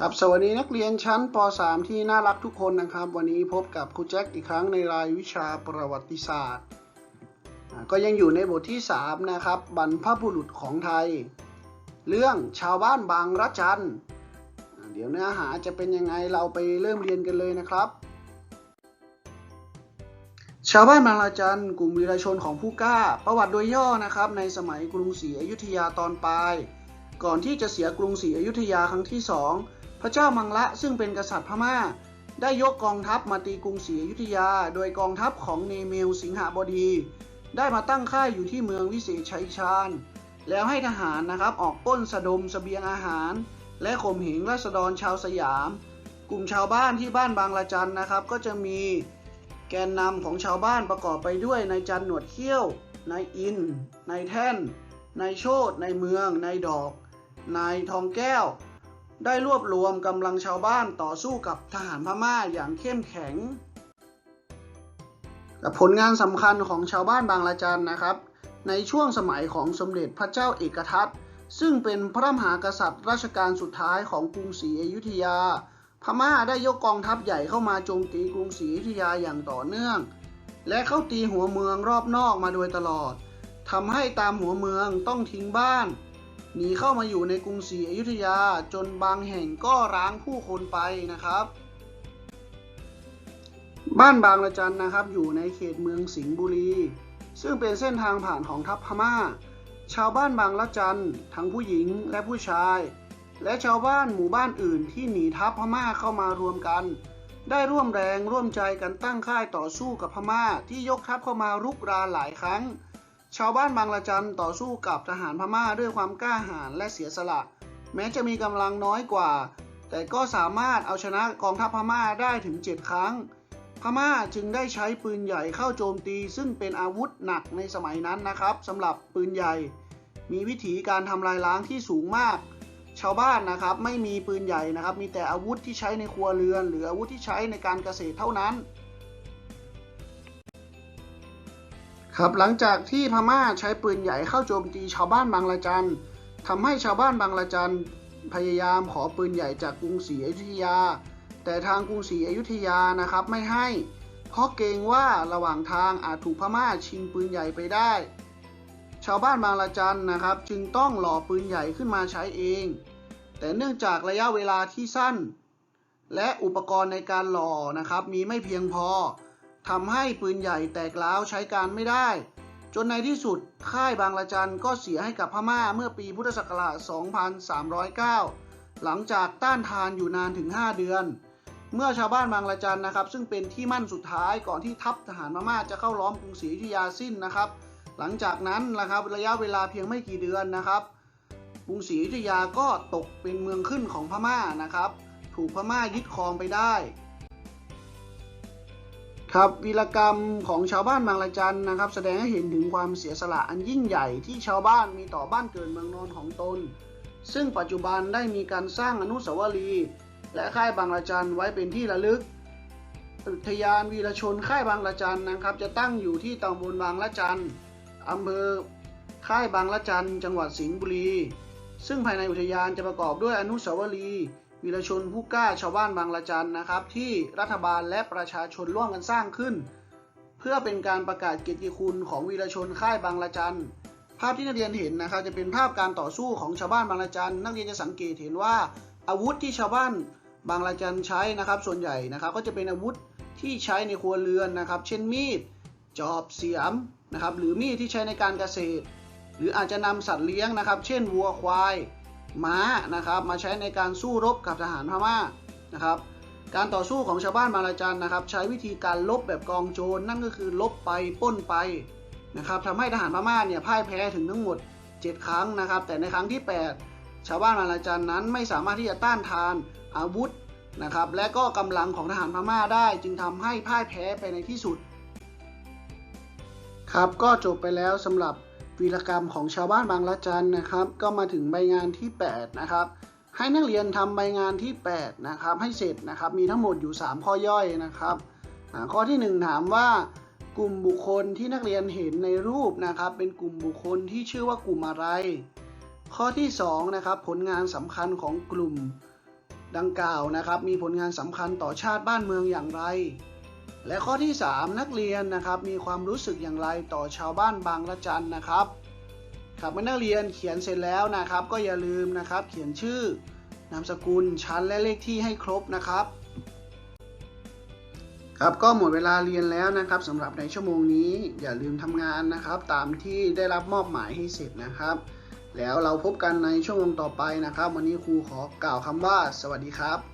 ครับสวัสดีนักเรียนชั้นป .3 ที่น่ารักทุกคนนะครับ วันนี้พบกับครูแจ็คอีกครั้งในรายวิชาประวัติศาสตร์ ก็ยังอยู่ในบทที่ 3 นะครับ บรรพบุรุษของไทย เรื่องชาวบ้านบางระจัน เดี๋ยวเนื้อหาจะเป็นยังไงเราไปเริ่มเรียนกันเลยนะครับ ชาวบ้านบางระจันกลุ่มวีรชนของผู้กล้า ประวัติโดยย่อนะครับ ในสมัยกรุงศรีอยุธยาตอนปลาย ก่อนที่จะเสียกรุงศรีอยุธยาครั้งที่สอง พระเจ้ามังละซึ่งเป็นกษัตริย์พม่า ได้ยกกองทัพมาตีกรุงศรีอยุธยา โดยกองทัพของเนมิลสิงหบดี ได้มาตั้งค่ายอยู่ที่เมืองวิเศษชัยชาญ แล้วให้ทหารนะครับออกป้นสะดมสเสบียงอาหาร และข่มเหงราษฎรชาวสยาม กลุ่มชาวบ้านที่บ้านบางละจันนะครับ ก็จะมีแกนนำของชาวบ้านประกอบไปด้วยนายจันหนวดเขี้ยวนายอินนายแท่นนายโชตนายเมืองนายดอกนายทองแก้ว ได้รวบรวมกำลังชาวบ้านต่อสู้กับทหารพม่าอย่างเข้มแข็งและผลงานสำคัญของชาวบ้านบางละจันนะครับ ในช่วงสมัยของสมเด็จพระเจ้าเอกทัตซึ่งเป็นพระมหากษัตริย์รัชกาลสุดท้ายของกรุงศรีอยุธยา พม่าได้ยกกองทัพใหญ่เข้ามาโจมตีกรุงศรีอยุธยาอย่างต่อเนื่อง และเข้าตีหัวเมืองรอบนอกมาโดยตลอดทำให้ตามหัวเมืองต้องทิ้งบ้าน หนีเข้ามาอยู่ในกรุงศรีอยุธยาจนบางแห่งก็ร้างผู้คนไปนะครับ บ้านบางละจันนะครับอยู่ในเขตเมืองสิงห์บุรี ซึ่งเป็นเส้นทางผ่านของทัพพม่า ชาวบ้านบางละจันทั้งผู้หญิงและผู้ชาย และชาวบ้านหมู่บ้านอื่นที่หนีทัพพม่าเข้ามารวมกัน ได้ร่วมแรงร่วมใจกันตั้งค่ายต่อสู้กับพม่าที่ยกทัพเข้ามารุกรานหลายครั้ง ชาวบ้านบางละจันต่อสู้กับทหารพม่าด้วยความกล้าหาญและเสียสละ แม้จะมีกำลังน้อยกว่า แต่ก็สามารถเอาชนะกองทัพพม่าได้ถึง 7 ครั้ง พม่าจึงได้ใช้ปืนใหญ่เข้าโจมตี ซึ่งเป็นอาวุธหนักในสมัยนั้นนะครับสำหรับปืนใหญ่ มีวิธีการทำลายล้างที่สูงมาก ชาวบ้านนะครับไม่มีปืนใหญ่นะครับ มีแต่อาวุธที่ใช้ในครัวเรือน หรืออาวุธที่ใช้ในการเกษตรเท่านั้น ครับหลังจากที่พม่าใช้ปืนใหญ่เข้าโจมตีชาวบ้านบางละจันทำให้ชาวบ้านบางละจันพยายามขอปืนใหญ่จากกรุงศรีอยุธยา แต่ทางกรุงศรีอยุธยานะครับไม่ให้ เพราะเกรงว่าระหว่างทางอาจถูกพม่าชิงปืนใหญ่ไปได้ ชาวบ้านบางละจันนะครับ จึงต้องหล่อปืนใหญ่ขึ้นมาใช้เอง แต่เนื่องจากระยะเวลาที่สั้น และอุปกรณ์ในการหล่อนะครับมีไม่เพียงพอ ทำให้ปืนใหญ่แตกร้าวใช้การไม่ได้ จนในที่สุดค่ายบางละจันก็เสียให้กับพม่าเมื่อปีพุทธศักราช 2309 หลังจากต้านทานอยู่นานถึง 5 เดือน เมื่อชาวบ้านบางละจันนะครับ ซึ่งเป็นที่มั่นสุดท้ายก่อนที่ทัพทหารพม่าจะเข้าล้อมกรุงศรีอยุธยาสิ้นนะครับ หลังจากนั้นนะครับระยะเวลาเพียงไม่กี่เดือนนะครับกรุงศรีอยุธยาก็ตกเป็นเมืองขึ้นของพม่านะครับ ถูกพม่ายึดครองไปได้ ครับวีรกรรมของชาวบ้านบางละจันนะครับ แสดงให้เห็นถึงความเสียสละอันยิ่งใหญ่ที่ชาวบ้านมีต่อบ้านเกิดเมืองนอนของตน ซึ่งปัจจุบันได้มีการสร้างอนุสาวรีย์และค่ายบางละจันไว้เป็นที่ระลึกอุทยานวีรชนค่ายบางละจันนะครับ จะตั้งอยู่ที่ตำบลบางละจันอำเภอค่ายบางละจันจังหวัดสิงห์บุรี ซึ่งภายในอุทยานจะประกอบด้วยอนุสาวรีย์ วีรชนผู้กล้าชาวบ้านบางละจันนะครับ ที่รัฐบาลและประชาชนร่วมกันสร้างขึ้น เพื่อเป็นการประกาศเกียรติคุณของวีรชนค่ายบางละจันภาพที่นักเรียนเห็นนะครับจะเป็นภาพการต่อสู้ของชาวบ้านบางละจันนักเรียนจะสังเกตเห็นว่า อาวุธที่ชาวบ้านบางละจันใช้นะครับ ส่วนใหญ่นะครับ ก็จะเป็นอาวุธที่ใช้ในครัวเรือนนะครับ เช่นมีด จอบเสียมนะครับ หรือมีดที่ใช้ในการเกษตร หรืออาจจะนำสัตว์เลี้ยงนะครับ เช่นวัวควาย ม้านะครับ มาใช้ในการสู้รบกับทหารพม่านะครับ การต่อสู้ของชาวบ้านบางระจันนะครับ ใช้วิธีการลบแบบกองโจรนั่นก็คือลบไปป้นไปนะครับทำให้ทหารพม่าเนี่ยพ่ายแพ้ถึงทั้งหมด 7 ครั้งนะครับ แต่ในครั้งที่ 8 ชาวบ้านบางระจันนั้นไม่สามารถที่จะต้านทานอาวุธนะครับ และก็กำลังของทหารพม่าได้จึงทำให้พ่ายแพ้ไปในที่สุด ครับก็จบไปแล้วสำหรับ วีรกรรมของชาวบ้านบางละจันนะครับ ก็มาถึงใบงานที่ 8 นะครับ ให้นักเรียนทำใบงานที่ 8 นะครับ ให้เสร็จนะครับ มีทั้งหมดอยู่ 3 ข้อย่อยนะครับข้อที่ 1 ถามว่ากลุ่มบุคคลที่นักเรียนเห็นในรูปนะครับ เป็นกลุ่มบุคคลที่ชื่อว่ากลุ่มอะไร ข้อที่2นะครับผลงานสำคัญของกลุ่มดังกล่าวนะครับ มีผลงานสำคัญต่อชาติบ้านเมืองอย่างไร และข้อที่ 3 นักเรียนนะครับมีความรู้สึกอย่างไรต่อชาวบ้านบางระจันนะครับครับเมื่อนักเรียนเขียนเสร็จแล้วนะครับ ก็อย่าลืมนะครับ เขียนชื่อนามสกุลชั้นและเลขที่ให้ครบนะครับ ครับก็หมดเวลาเรียนแล้วนะครับสำหรับในชั่วโมงนี้ อย่าลืมทำงานนะครับ ตามที่ได้รับมอบหมายให้เสร็จนะครับ แล้วเราพบกันในชั่วโมงต่อไปนะครับ วันนี้ครูขอกล่าวคำว่า สวัสดีครับ